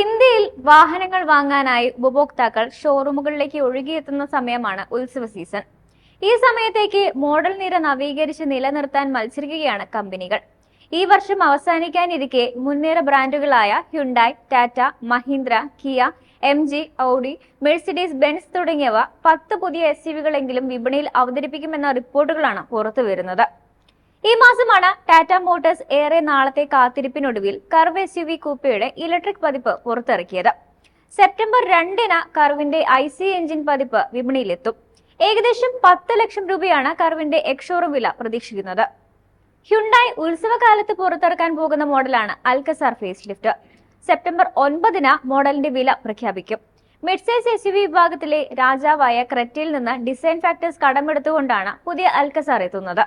ഇന്ത്യയിൽ വാഹനങ്ങൾ വാങ്ങാനായി ഉപഭോക്താക്കൾ ഷോറൂമുകളിലേക്ക് ഒഴുകിയെത്തുന്ന സമയമാണ് ഉത്സവ സീസൺ. ഈ സമയത്തേക്ക് മോഡൽ നിര നവീകരിച്ച് നിലനിർത്താൻ മത്സരിക്കുകയാണ് കമ്പനികൾ. ഈ വർഷം അവസാനിക്കാനിരിക്കെ മുൻനിര ബ്രാൻഡുകളായ Hyundai Tata Mahindra Kia M G Audi Mercedes Benz തുടങ്ങിയവ പത്ത് പുതിയ എസ് യുവികളെങ്കിലും വിപണിയിൽ അവതരിപ്പിക്കുമെന്ന റിപ്പോർട്ടുകളാണ് പുറത്തുവരുന്നത്. ഈ മാസമാണ് ടാറ്റ മോട്ടോഴ്സ് ഏറെ നാളത്തെ കാത്തിരിപ്പിനൊടുവിൽ കർവ് എസ് യു വി കൂപ്പയുടെ ഇലക്ട്രിക് പതിപ്പ് പുറത്തിറക്കിയത്. സെപ്റ്റംബർ രണ്ടിന് കർവിന്റെ ഐ സി എഞ്ചിൻ പതിപ്പ് വിപണിയിലെത്തും. ഏകദേശം പത്ത് ലക്ഷം രൂപയാണ് കർവിന്റെ എക്ഷോറും വില പ്രതീക്ഷിക്കുന്നത്. ഹ്യുണ്ടായി ഉത്സവകാലത്ത് പുറത്തിറക്കാൻ പോകുന്ന മോഡലാണ് അൽക്കസാർ ഫേസ് ലിഫ്റ്റ് സെപ്റ്റംബർ ഒൻപതിന് മോഡലിന്റെ വില പ്രഖ്യാപിക്കും. മിഡ്സൈസ് എസ് യു വി വിഭാഗത്തിലെ രാജാവായ ക്രെറ്റയിൽ നിന്ന് ഡിസൈൻ ഫാക്ടേഴ്സ് കടമെടുത്തുകൊണ്ടാണ് പുതിയ അൽക്കസാർ എത്തുന്നത്.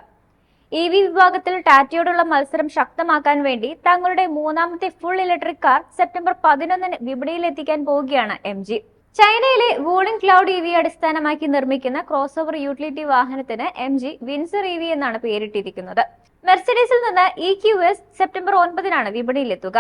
ഇ വി വിഭാഗത്തിൽ ടാറ്റയോടുള്ള മത്സരം ശക്തമാക്കാൻ വേണ്ടി തങ്ങളുടെ മൂന്നാമത്തെ ഫുൾ ഇലക്ട്രിക് കാർ സെപ്റ്റംബർ പതിനൊന്നിന് വിപണിയിലെത്തിക്കാൻ പോവുകയാണ് എം ജി. ചൈനയിലെ വൂളിംഗ് ക്ലൗഡ് ഇ വി അടിസ്ഥാനമാക്കി നിർമ്മിക്കുന്ന ക്രോസ് ഓവർ യൂട്ടിലിറ്റി വാഹനത്തിന് M G Windsor E V എന്നാണ് പേരിട്ടിരിക്കുന്നത്. മെർസിഡീസിൽ നിന്ന് ഇ ക്യു എസ് സെപ്റ്റംബർ ഒൻപതിനാണ് വിപണിയിലെത്തുക.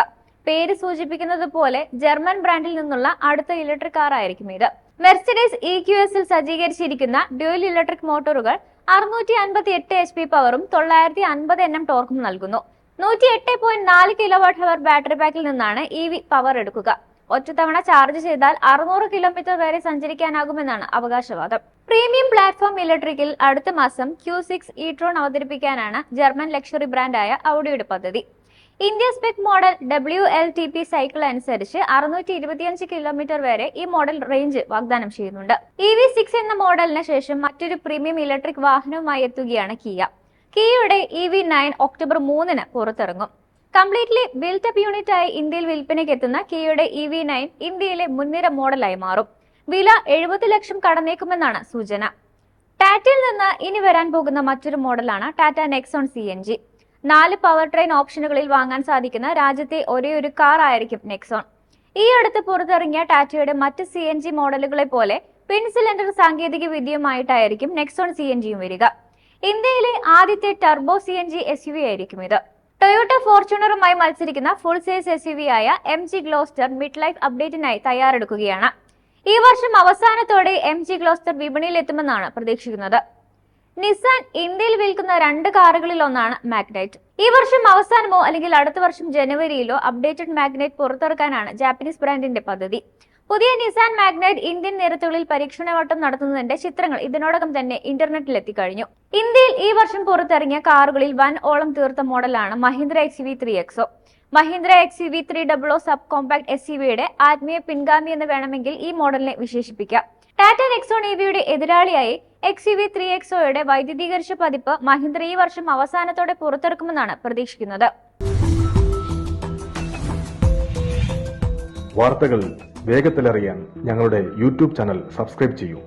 പേര് സൂചിപ്പിക്കുന്നത് പോലെ ജർമ്മൻ ബ്രാൻഡിൽ നിന്നുള്ള അടുത്ത ഇലക്ട്രിക് കാർ ആയിരിക്കും ഇത്. മെർസിഡീസ് ഇ ക്യു എസിൽ സജ്ജീകരിച്ചിരിക്കുന്ന ഡ്യുവൽ ഇലക്ട്രിക് മോട്ടോറുകൾ അറുന്നൂറ്റി അൻപത്തി എട്ട് എച്ച് പി പവറും തൊള്ളായിരത്തി അൻപത് എൻ എം ടോർക്കും നൽകുന്നു. നൂറ്റി എട്ട് പോയിന്റ് നാല് കിലോ വാട്ട് ഹവർ ബാറ്ററി പാക്കിൽ നിന്നാണ് ഇ വി പവർ എടുക്കുക. ഒറ്റത്തവണ ചാർജ് ചെയ്താൽ അറുന്നൂറ് കിലോമീറ്റർ വരെ സഞ്ചരിക്കാനാകുമെന്നാണ് അവകാശവാദം. പ്രീമിയം പ്ലാറ്റ്ഫോം ഇലക്ട്രിക്കിൽ അടുത്ത മാസം ക്യൂ സിക്സ് ഇട്രോൺ അവതരിപ്പിക്കാനാണ് ജർമ്മൻ ലക്ഷറി ബ്രാൻഡായ ഔഡിയുടെ പദ്ധതി. India spec model W L T P cycle അനുസരിച്ച് അറുന്നൂറ്റി ഇരുപത്തിയഞ്ച് കിലോമീറ്റർ വരെ ഈ മോഡൽ റേഞ്ച് വാഗ്ദാനം ചെയ്യുന്നുണ്ട്. ഇ വി സിക്സ് എന്ന മോഡലിന് ശേഷം മറ്റൊരു പ്രീമിയം ഇലക്ട്രിക് വാഹനവുമായി എത്തുകയാണ് കിയ കിയയുടെ ഇ വി നയൻ ഒക്ടോബർ മൂന്നിന് പുറത്തിറങ്ങും. കംപ്ലീറ്റ്ലി ബിൽറ്റപ്പ് യൂണിറ്റ് ആയി ഇന്ത്യയിൽ വിൽപ്പനയ്ക്ക് എത്തുന്ന കിയയുടെ ഇ വി നയൻ ഇന്ത്യയിലെ മുൻനിര മോഡലായി മാറും. വില എഴുപത് ലക്ഷം കടന്നേക്കുമെന്നാണ് സൂചന. ടാറ്റയിൽ നിന്ന് ഇനി വരാൻ പോകുന്ന മറ്റൊരു മോഡലാണ് Tata Nexon C N G നാല് പവർ ട്രെയിൻ ഓപ്ഷനുകളിൽ വാങ്ങാൻ സാധിക്കുന്ന രാജ്യത്തെ ഒരേ ഒരു കാർ ആയിരിക്കും നെക്സോൺ ഈ അടുത്ത് പുറത്തിറങ്ങിയ ടാറ്റയുടെ മറ്റ് സി എൻ ജി മോഡലുകളെ പോലെ പിൻ സിലിണ്ടർ സാങ്കേതിക വിദ്യയുമായിട്ടായിരിക്കും നെക്സോൺ സി എൻ ജിയും വരിക. ഇന്ത്യയിലെ ആദ്യത്തെ turbo C N G S U ആയിരിക്കും ഇത്. ടൊയോട്ട ഫോർച്യൂണറുമായി മത്സരിക്കുന്ന full size S U V ആയ M G Gloster mid life അപ്ഡേറ്റിനായി തയ്യാറെടുക്കുകയാണ്. ഈ വർഷം അവസാനത്തോടെ എം ജി ഗ്ലോസ്റ്റർ വിപണിയിൽ എത്തുമെന്നാണ് പ്രതീക്ഷിക്കുന്നത്. നിസാൻ ഇന്ത്യയിൽ വിൽക്കുന്ന രണ്ട് കാറുകളിൽ ഒന്നാണ് മാഗ്നൈറ്റ് ഈ വർഷം അവസാനമോ അല്ലെങ്കിൽ അടുത്ത വർഷം ജനുവരിയിലോ അപ്ഡേറ്റഡ് മാഗ്നൈറ്റ് പുറത്തിറക്കാനാണ് ജാപ്പനീസ് ബ്രാൻഡിന്റെ പദ്ധതി. പുതിയ നിസാൻ മാഗ്നൈറ്റ് ഇന്ത്യൻ നിരത്തുകളിൽ പരീക്ഷണവട്ടം നടത്തുന്നതിന്റെ ചിത്രങ്ങൾ ഇതിനോടകം തന്നെ ഇന്റർനെറ്റിൽ എത്തിക്കഴിഞ്ഞു ഇന്ത്യയിൽ ഈ വർഷം പുറത്തിറങ്ങിയ കാറുകളിൽ വൻ ഓളം തീർത്ത മോഡലാണ് Mahindra X V three XO Mahindra X V three double O sub compact S C വിയുടെ ആത്മീയ പിൻഗാമി എന്ന് വേണമെങ്കിൽ ഈ മോഡലിനെ വിശേഷിപ്പിക്കാം. ടാറ്റ നെക്സോൺ ഇവിയുടെ എതിരാളിയായി എക്സ് യു വി ത്രീ എക്സോയുടെ വൈദ്യുതീകരിച്ച പതിപ്പ് മഹീന്ദ്ര ഈ വർഷം അവസാനത്തോടെ പുറത്തിറക്കുമെന്നാണ് പ്രതീക്ഷിക്കുന്നത്. വാർത്തകൾ വേഗത്തിലറിയാൻ ഞങ്ങളുടെ യൂട്യൂബ് ചാനൽ സബ്സ്ക്രൈബ് ചെയ്യൂ.